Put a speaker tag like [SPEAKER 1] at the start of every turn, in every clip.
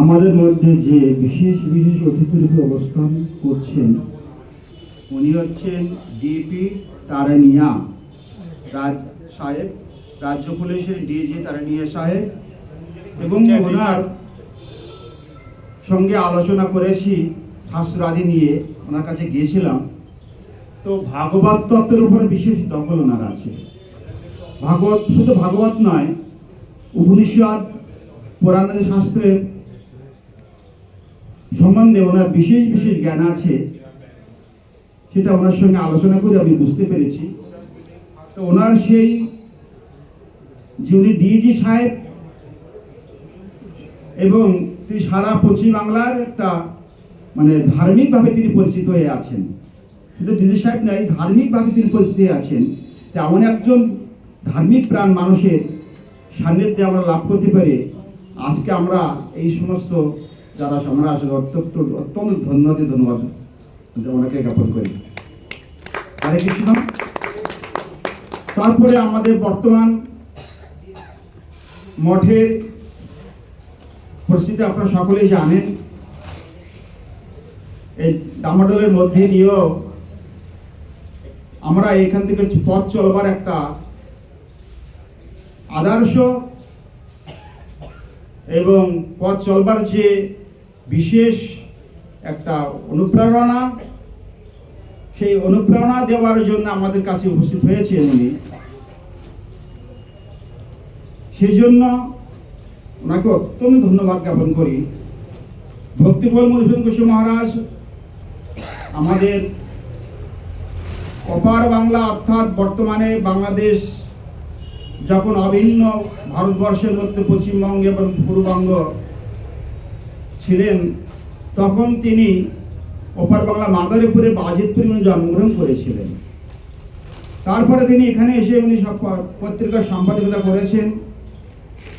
[SPEAKER 1] আমাদের মধ্যে যে বিশেষ বিশেষ অতিথি রূপে অবস্থান করছেন, উনি হচ্ছেন ডিপি তারানিয়া রাজ সাহেব, রাজ্য পুলিশের ডিজি তারানিয়া সাহেব, এবং ওনার সঙ্গে আলোচনা করেছি শাস্ত্রাদি নিয়ে ওনার কাছে গিয়েছিলাম। তো ভাগবত তত্ত্বের উপর বিশেষ দখল ওনার আছে। ভাগবত শুধু ভাগবত নয় উপনিষদ, পুরাণাদি শাস্ত্রের সম্বন্ধে ওনার বিশেষ বিশেষ জ্ঞান আছে, সেটা ওনার সঙ্গে আলোচনা করে আমি বুঝতে পেরেছি। তো ওনার সেই যে উনি ডিজি সাহেব এবং তিনি সারা পশ্চিম বাংলার একটা মানে ধার্মিকভাবে তিনি পরিচিত হয়ে আছেন। শুধু ডিজি সাহেব নয় ধার্মিকভাবে তিনি পরিচিত হয়ে আছেন। যে এমন একজন ধার্মিক প্রাণ মানুষের সান্নিধ্যে আমরা লাভ করতে পারি, আজকে আমরা এই সমস্ত যারা আমরা আসলে অত্যন্ত অত্যন্ত ধন্যবাদ ধন্যবাদ। ওনাকে জ্ঞাপন করি। হরে কৃষ্ণ। তারপরে আমাদের বর্তমান মঠের পরিস্থিতি আপনারা সকলেই জানেন। এই ডামাডোলের মধ্যে দিয়েও আমরা এখান থেকে পথ চলবার একটা আদর্শ এবং পথ চলবার যে বিশেষ একটা অনুপ্রেরণা, সেই অনুপ্রেরণা দেওয়ার জন্য আমাদের কাছে উপস্থিত হয়েছে উনি। সেই জন্য ওনাকে অত্যন্ত ধন্যবাদ জ্ঞাপন করি। ভক্তিবল মধুসূদন গোস্বামী মহারাজ, আমাদের অপার বাংলা অর্থাৎ বর্তমানে বাংলাদেশ যখন অভিন্ন ভারতবর্ষের মধ্যে পশ্চিমবঙ্গ এবং পূর্ববঙ্গ ছিলেন, তখন তিনি ওপার বাংলা মাদারীপুরে বাজিতপুরে উনি জন্মগ্রহণ করেছিলেন। তারপরে তিনি এখানে এসে উনি সব পত্রিকার সাংবাদিকতা করেছেন।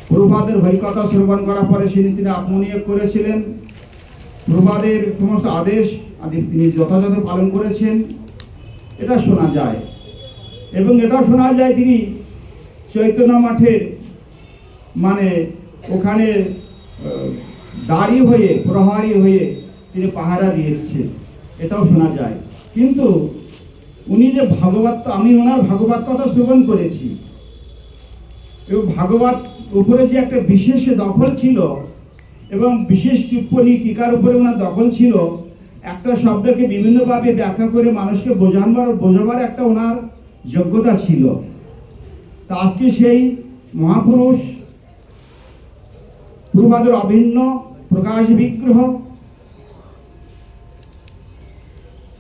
[SPEAKER 1] প্রভাদের হরিকথা শ্রবণ করার পরে তিনি তিনি আত্মনিয়োগ করেছিলেন। প্রভাদের সমস্ত আদেশ আদি তিনি যথাযথ পালন করেছেন। এটা শোনা যায়। এবং এটাও শোনা যায় তিনি চৈতন্য মঠের মানে ওখানে দাঁড়ি হয়ে, প্রহারী হয়ে তিনি পাহারা দিয়েছেন। এটাও শোনা যায়। কিন্তু উনি যে ভাগবত, আমি ওনার ভাগবত কথা শ্রবণ করেছি। এবং ভাগবত উপরে যে একটা বিশেষ দখল ছিল এবং বিশেষ টিপ্পণী টিকার উপরে ওনার দখল ছিল, একটা শব্দকে বিভিন্নভাবে ব্যাখ্যা করে মানুষকে বোঝানোর, বোঝাবার একটা ওনার যোগ্যতা ছিল। তা আজকে সেই মহাপুরুষ প্রভাদের অভিন্ন প্রকাশ বিগ্রহ।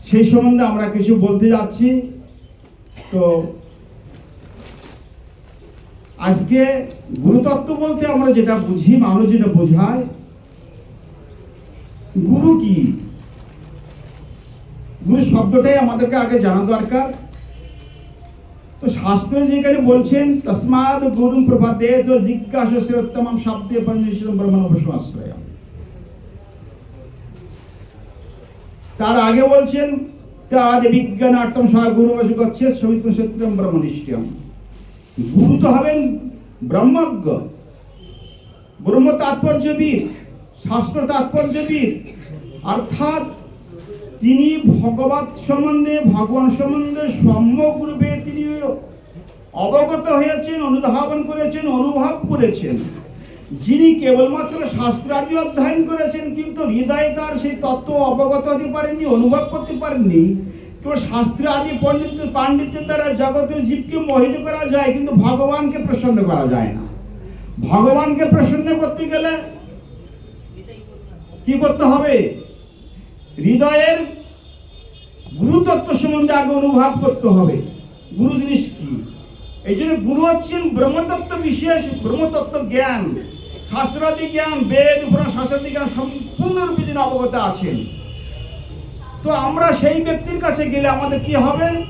[SPEAKER 1] সেই সম্বন্ধে আমরা কিছু বলতে যাচ্ছি। তো আজকে গুরুতত্ত্ব বলতে আমরা যেটা বুঝি, মানুষ যেটা বোঝায়, গুরু কি? গুরু শব্দটাই আমাদেরকে আগে জানা দরকার। তো শাস্ত্রে যেখানে বলছেন তসমাদ গুরু প্রভাতে তো জিজ্ঞাসা শ্রেয়তম শব্দে পরিনিষ্ঠিত ব্রহ্মণ আশ্রয় তার আগে বলছেন তাদ বিজ্ঞানার্থম সহ গুরু গচ্ছে সবিত্র সত্যম ব্রহ্মনিষ্ঠম গুরু তো হবেন ব্রহ্মজ্ঞ। ব্রহ্ম তাৎপর্যবিদ, শাস্ত্র তাৎপর্যবিদ, অর্থাৎ তিনি ভগবত সম্বন্ধে, ভগবান সম্বন্ধে সম্যক রূপে তিনি অবগত হয়েছেন, অনুধাবন করেছেন, অনুভব করেছেন। যিনি কেবলমাত্র শাস্ত্রাদি অধ্যয়ন করেছেন, কিন্তু হৃদয়ে তার সেই তত্ত্ব অবগত হতে পারেননি, অনুভব করতে পারেননি। কেবল শাস্ত্র আদি পণ্ডিত, পাণ্ডিত্যের দ্বারা জগতের জীবকে মোহিত করা যায়, কিন্তু ভগবানকে প্রসন্ন করা যায় না। ভগবানকে প্রসন্ন করতে গেলে কি করতে হবে? হৃদয়ের গুরুতত্ত্ব সম্বন্ধে আগে অনুভব করতে হবে। গুরু জিনিস কি? এই জন্য গুরু হচ্ছেন ব্রহ্মতত্ত্ব বিশেষ, ব্রহ্মতত্ত্ব জ্ঞান, শাস্ত্রাদি জ্ঞান, বেদ পুরাণ শাস্ত্রাদি জ্ঞান সম্পূর্ণরূপে যিনি অবগত আছেন। তো আমরা সেই ব্যক্তির কাছে গেলে আমাদের কি হবে?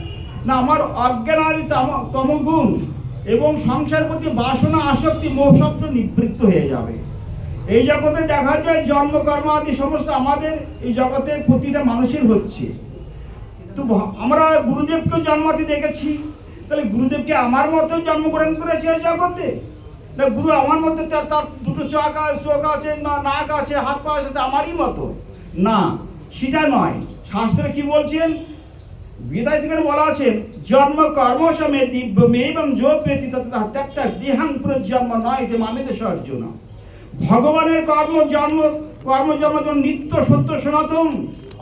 [SPEAKER 1] না, আমার অজ্ঞানাদি তম- তমগুণ এবং সংসার প্রতি বাসনা, আসক্তি, মোহ নিবৃত্ত হয়ে যাবে। এই জগতে দেখা যায় জন্মকর্ম আদি সমস্ত আমাদের এই জগতে প্রতিটা মানুষের হচ্ছে। তো আমরা গুরুদেবকে জন্মাতে দেখেছি। তাহলে গুরুদেবকে আমার মতো জন্মগ্রহণ করেছে এই জগতে? না গুরু আমার মধ্যে তার তার দুটো চোখ চোখ আছে, না নাক আছে, হাত পা আছে আমারই মতো? না, সেটা নয়। শাস্ত্রে কি বলছেন? বিদায় থেকে বলা আছে, জন্ম, কর্ম সমে দিব্য মেয়ে এবং যোগ ব্যতীত ত্যাগটা দেহাং জন্ম নয় যে মামিতে অর্জুন ভগবানের কর্ম জন্ম কর্ম জন্ম যেমন নিত্য সত্য সনাতন।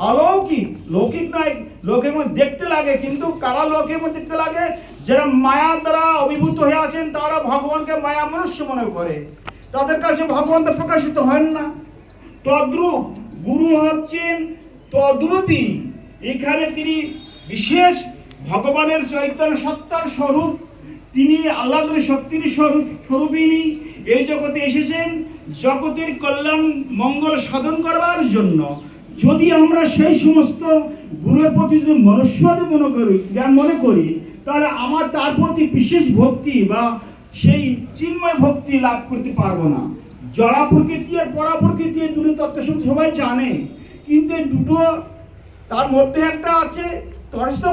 [SPEAKER 1] অলৌকিক, লৌকিক নয় লোকের মধ্যে দেখতে লাগে, কিন্তু কারা লোকের মধ্যে দেখতে লাগে? যারা মায়া দ্বারা অভিভূত হয়ে আছেন, তারা ভগবানকে মায়া মনুষ্য মনে করে। তাদের কাছে ভগবান তো প্রকাশিত হন না। তদ্রূপ গুরু হচ্ছেন তদ্রূপই এখানে তিনি বিশেষ ভগবানের চৈতন্য সত্তার স্বরূপ। তিনি আল্লাহ শক্তির স্বরূপ স্বরূপিনী এই জগতে এসেছেন। জগতের কল্যাণ, মঙ্গল সাধন করবার জন্য যদি আমরা সেই সমস্ত গুরুর প্রতি যদি মনুষ্যদের মনে করি, জ্ঞান মনে করি, তাহলে আমার তার প্রতি বিশেষ ভক্তি বা সেই চিন্ময় ভক্তি লাভ করতে পারব না। জড়া প্রকৃতি আর পরা প্রকৃতি দুটো তত্ত্ব সবাই জানে, কিন্তু দুটো তার মধ্যে একটা আছে তরিষ্ঠ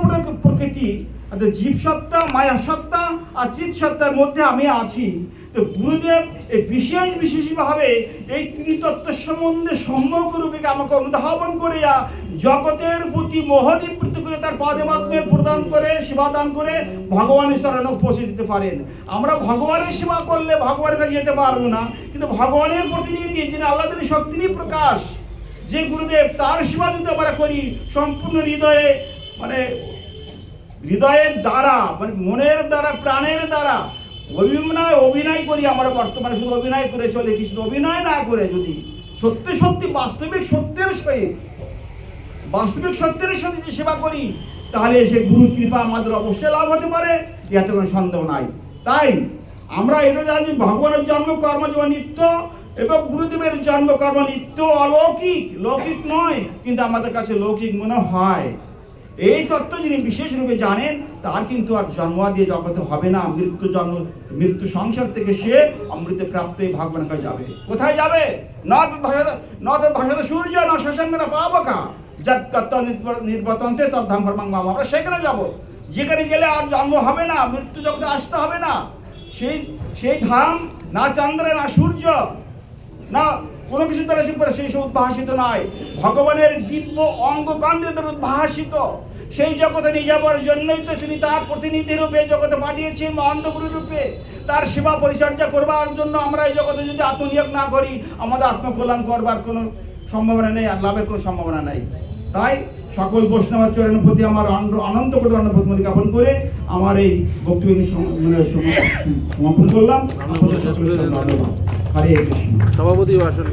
[SPEAKER 1] প্রকৃতি, অর্থাৎ জীব সত্তা মায়া সত্তা আর চিৎ সত্তার মধ্যে আমি আছি। তো গুরুদেব এই বিশেষ বিশেষভাবে এই ত্রিতত্ত্ব সম্বন্ধে সম্যক রূপে আমাকে অনুধাবন করিয়া জগতের প্রতি মোহ নিবৃত্ত করে তার পাদে মাধ্যমে প্রদান করে, সেবা দান করে ভগবানের শরণে পৌঁছে দিতে পারেন। আমরা ভগবানের সেবা করলে ভগবানের কাছে যেতে পারব না, কিন্তু ভগবানের প্রতিনিধি যিনি আল্লাহ শক্তিরই প্রকাশ, যে গুরুদেব তার সেবা যদি আমরা করি, সম্পূর্ণ হৃদয়ে মানে হৃদয়ের দ্বারা মানে মনের দ্বারা, প্রাণের দ্বারা অভিনয় অভিনয় করি আমরা বর্তমানে, শুধু অভিনয় করে চলে কি শুধু অভিনয় না করে যদি। সত্যি সত্যি, বাস্তবিক সত্যের সহিত, বাস্তবিক সত্যের সাথে যে সেবা করি, তাহলে সে গুরুর কৃপা আমাদের অবশ্যই লাভ হতে পারে, এতে কোনো সন্দেহ নাই। তাই আমরা এটা জানি, ভগবানের জন্ম কর্ম যেমন নিত্য, এবং গুরুদেবের জন্ম কর্ম নিত্য অলৌকিক, লৌকিক নয়, কিন্তু আমাদের কাছে লৌকিক মনে হয়। এই তত্ত্ব যিনি বিশেষ রূপে জানেন, তার কিন্তু আর জন্ম দিয়ে জগতে হবে না। মৃত্যু জন্ম, মৃত্যু সংসার থেকে সে অমৃত প্রাপ্ত ভগবানের কাছে যাবে। কোথায় যাবে? নদ ভাষা ভাষাতে সূর্য, না শশাঙ্গ না পাবকা। যত নির্বতন্তে তদ্ধাম কর্মাঙ্গ। আমরা সেখানে যাব। যেখানে গেলে আর জন্ম হবে না, মৃত্যু জগতে আসতে হবে না। সেই সেই ধাম, না চন্দ্র, না সূর্য, না কোনো কিছু দ্বারা সে সেই সব উদ্ভাসিত নয়। ভগবানের দিব্য অঙ্গ কাণ্ডের দ্বারা উদ্ভাসিত। সেই জগতে নিয়ে যাবার জন্যই তো তিনি তার প্রতিনিধি রূপে জগতে পাঠিয়েছেন, মহান্তগুরু রূপে। তার সেবা পরিচর্যা করবার জন্য আমরা এই জগতে যদি আত্মনিয়োগ না করি, আমাদের আত্মকল্যাণ করবার কোনো সম্ভাবনা নেই আর লাভের কোনো সম্ভাবনা নেই। তাই সকল বৈষ্ণবের চরণের প্রতি আমার আনন্দ করে অনুভূতি জ্ঞাপন করে আমার এই বক্তব্য মানে সম- সমাপন করলাম। হরে কৃষ্ণ।
[SPEAKER 2] সভাপতি আসলে